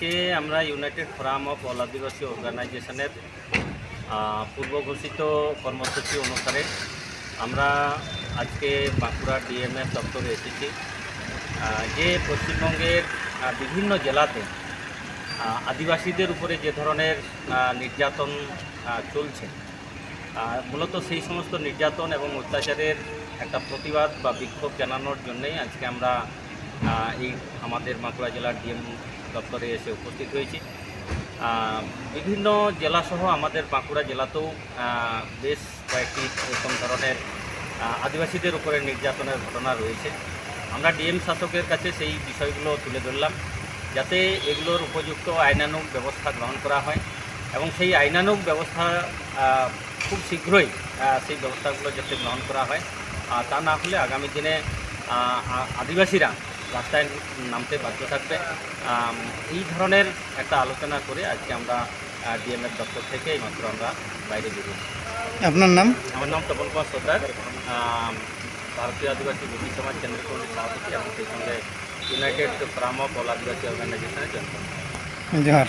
আজকে আমরা United Forum of All Adivasi অর্গানাইজেশনের পূর্ব ঘোষিত কর্মসূচি অনুসারে আমরা আজকে বাঁকুড়া ডিএমএফ দপ্তরে এসেছি। যে পশ্চিমবঙ্গের বিভিন্ন জেলাতে আদিবাসীদের উপরে যে ধরনের নির্যাতন চলছে মূলত সেই সমস্ত নির্যাতন এবং অত্যাচারের একটা প্রতিবাদ বা বিক্ষোভ জানানোর জন্যই আজকে আমরা এই আমাদের বাঁকুড়া জেলার ডিএম দপ্তরে এসে উপস্থিত হয়েছি। বিভিন্ন জেলাসহ আমাদের বাঁকুড়া জেলাতেও বেশ কয়েকটি এরকম ধরনের আদিবাসীদের উপরে নির্যাতনের ঘটনা রয়েছে। আমরা ডিএম শাসকের কাছে সেই বিষয়গুলো তুলে ধরলাম, যাতে এগুলোর উপযুক্ত আইনানুগ ব্যবস্থা গ্রহণ করা হয় এবং সেই আইনানুগ ব্যবস্থা খুব শীঘ্রই সেই ব্যবস্থাগুলো যাতে গ্রহণ করা হয়। তা না হলে আগামী দিনে আদিবাসীরা রাস্তায় নামতে বাধ্য থাকবে। এই ধরনের একটা আলোচনা করে আজকে আমরা ডিএমএর দপ্তর থেকে এইমাত্র আমরা বাইরে বেরিয়েছি আপনার নাম? আমার নাম তপন কুমার সর্দার। ভারতীয় আদিবাসী বিদ্যুৎ সমাজ কেন্দ্র কমিটির সভাপতি এবং সেই সঙ্গে United Forum of All Adivasi অর্গানাইজেশনের জন্য জোহার।